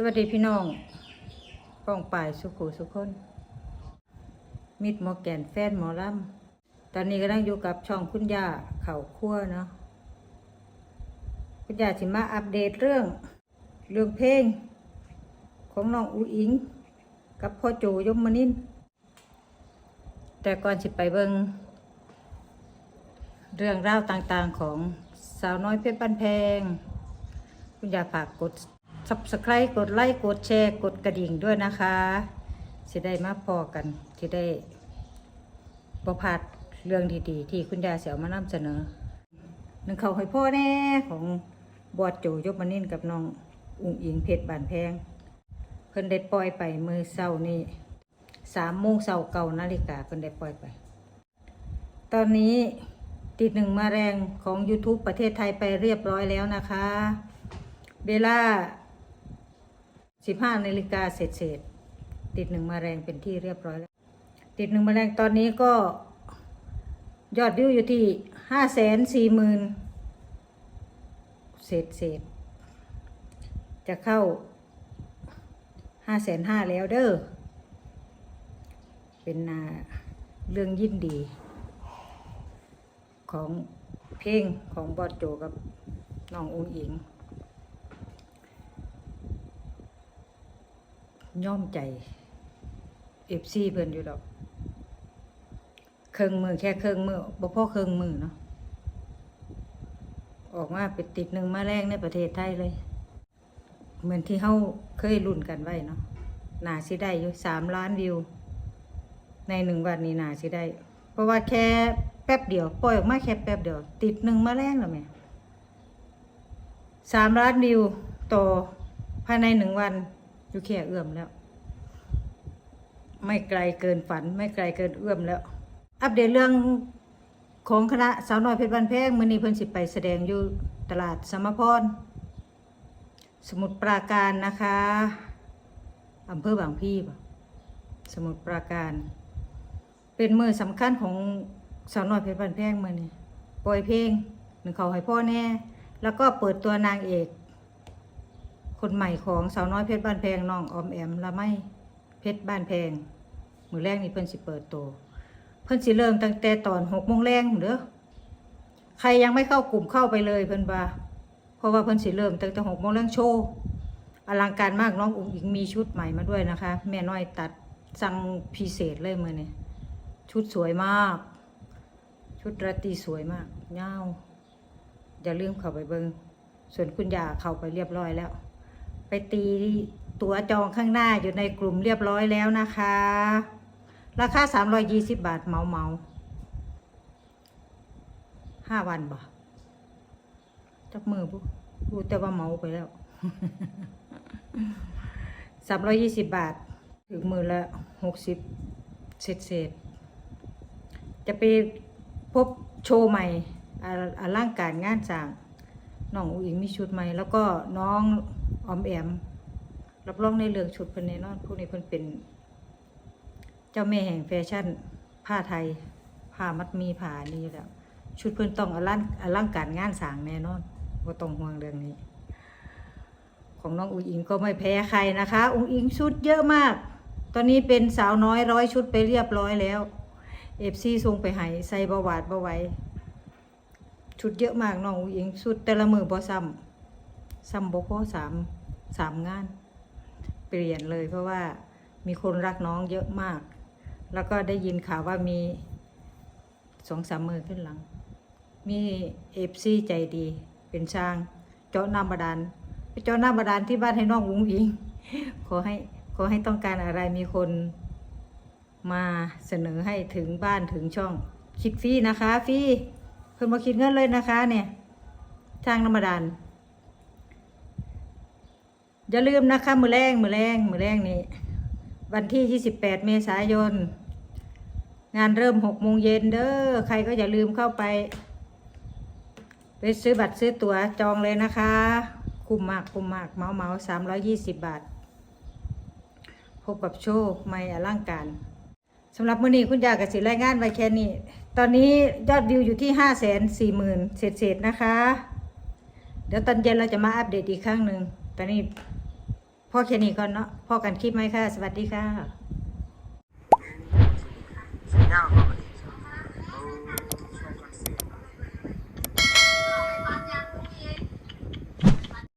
สวัสดีพี่น้องป้องป่ายสุขุสุขคนมิดหมอแกนแฟนหมอลำตอนนี้กำลังอยู่กับช่องคุณย่าเข่าคั่วเนาะคุณย่าสิมาอัปเดตเรื่องเรื่องเพลง ของน้องอูอิง กับพ่อโจยมมนินแต่ก่อนสิไปเบิงเรื่องราวต่างๆของสาวน้อยเพชรบ้านแพง คุณย่าฝากกด subscribe กดไลค์กดแชร์กดกระดิ่งด้วยนะคะสิได้มาพอกันที่ได้ประพาดเรื่องดีๆ ที่คุณยาเสียวมานำเสนอหนึ่งเขาให้พ่อแน่ของบอดโจยกมานิ่นกับน้องอุ้งอิงเพชรบานแพง เพิ่นได้ปล่อยไปมือเศร้านี่สามโมงเศร้าเก่านาฬิกาเพิ่นได้ปล่อยไป ตอนนี้ติดหนึ่งมาแรงของ YouTube ประเทศไทยไปเรียบร้อยแล้วนะคะเวลา 15นาฬิกาเศษเศษๆติดหนึ่งมาแรงเป็นที่เรียบร้อยแล้ว ติดหนึ่งมาแรงตอนนี้ก็ ยอดวิวอยู่ที่ห้าแสนสี่หมื่นเศษเศษจะเข้าห้าแสนห้าแล้วเด้อเป็นนาเรื่องยินดี ของเพลงของบอดโจกับน้องอุ้งอิง ย่อมใจเอฟซีเพิ่นอยู่ดอกเครื่องมือแค่เครื่องมือบ่พอเครื่องมือเนาะออกมาเป็นติดหนึ่งมาแรงในประเทศไทยเลย เหมือนที่เฮาเคยรุ่นกันไว้เนาะหนาสิได้อยู่สามล้านวิว ในหนึ่งวันนี้หนาสิได้ เพราะว่าแค่แป๊บเดียวปล่อยออกมาแค่แป๊บเดียว ติดหนึ่งมาแรงแล้วแม่สามล้านวิวต่อภายในหนึ่งวัน อยู่แค่เอื้อมแล้ว ไม่ไกลเกินฝัน ไม่ไกลเกินเอื้อมแล้ว อัปเดตเรื่องของคณะสาวน้อยเพชรบันแพงมือนี้เพิ่นสิไปแสดงอยู่ตลาดสมพร สมุทรปราการนะคะอำเภอบางพีสมุทรปราการ เป็นมือสำคัญของสาวน้อยเพชรบันแพงมือนี้ปล่อยเพลงหนึ่งเขาให้พ่อแน่ แล้วก็เปิดตัวนางเอก คนใหม่ของสาวน้อยเพชรบ้านแพงน้องออมแอมละไม่เพชรบ้านแพงมือแรกนี่เพิ่นสิเปิดโตวเพิ่นสิเริ่มตั้งแต่ตอนหกโมงแรงเด้อใครยังไม่เข้ากลุ่มเข้าไปเลยเพิ่นว่าเพราะว่าเพิ่นสิเริ่มตั้งแต่หกโมงแรงโชว์อลังการมากน้องอุ๋งอิงมีชุดใหม่มาด้วยนะคะ แม่น้อยตัดสั่งพิเศษเลยมือนี่ชุดสวยมาก ชุดราตรีสวยมากเงาอย่าลืมเข้าไปเบิงส่วนคุณยาเข้าไปเรียบร้อยแล้ว ไปตีตั๋วจองข้างหน้าอยู่ในกลุ่มเรียบร้อยแล้วนะคะ ราคา 320 บาทเมาเมาห้าวันบ่จับมือปุ๊รู้แต่ว่าเมาไปแล้ว320บาท ถึงมือละ60เศษเศษจะไปพบโชว์ใหม่ออร่างการงานสร้าง น้องอุ๋งอิงมีชุดใหม่ แล้วก็น้องออมแอม รับรองในเรื่องชุดเพิ่นแน่นอนพวกนี้เพิ่นเป็น เจ้าแม่แห่งแฟชั่น ผ้าไทย ผ้ามัดมีผ้านี่อยู่แล้วชุดเพิ่นต้องอลังอลังการงานสางแน่นอนบ่ต้องห่วงเรื่องนี้ ของน้องอุ๋งอิงก็ไม่แพ้ใครนะคะ อุ๋งอิงชุดเยอะมาก ตอนนี้เป็นสาวน้อยร้อยชุดไปเรียบร้อยแล้วเอฟซีส่งไปให้ใส่บาหวาดบาไว้ ชุดเยอะมากน้องอุ๋งอิงชุดแต่ละมือบ่ซ้ำซ้ำบ่พอสามสามงาน เปลี่ยนเลยเพราะว่ามีคนรักน้องเยอะมาก แล้วก็ได้ยินข่าวว่ามีสองสามมือขึ้นหลัง มีเอฟซีใจดี เป็นช่าง เจาะน้ำบาดาลไปเจาะน้ำบาดาลที่บ้านให้น้องอุ๋งอิง ขอให้ขอให้ต้องการอะไรมีคนมาเสนอให้ถึงบ้านถึงช่อง คิดฟรีนะคะฟรี เพิ่นมาคิดเงินเลยนะคะเนี่ยช่างน้ำบาดาลอย่าลืมนะคะมือแรงมือแรงมือแรงนี่วันที่ 28 เมษายน งานเริ่ม6โมงเย็นเด้อใครก็อย่าลืมเข้าไป ไปซื้อบัตรซื้อตั๋วจองเลยนะคะ คุ้มมากคุ้มมากเมาเมาสามร้อยยี่สิบบาท พบกับโชว์ไม่อลังการสำหรับมื้อนี้คุณยากสิรายงานไว้แค่นี้ ตอนนี้ยอดวิวอยู่ที่ห้าแสนสี่หมื่นเศษๆนะคะ เดี๋ยวตอนเย็นเราจะมาอัปเดตอีกครั้งหนึ่งตอนนี้พ่อแค่นี้ก่อนเนาะพ่อกันคลิปไหมค่ะ สวัสดีค่ะสัญญาณบ่ดีโอ้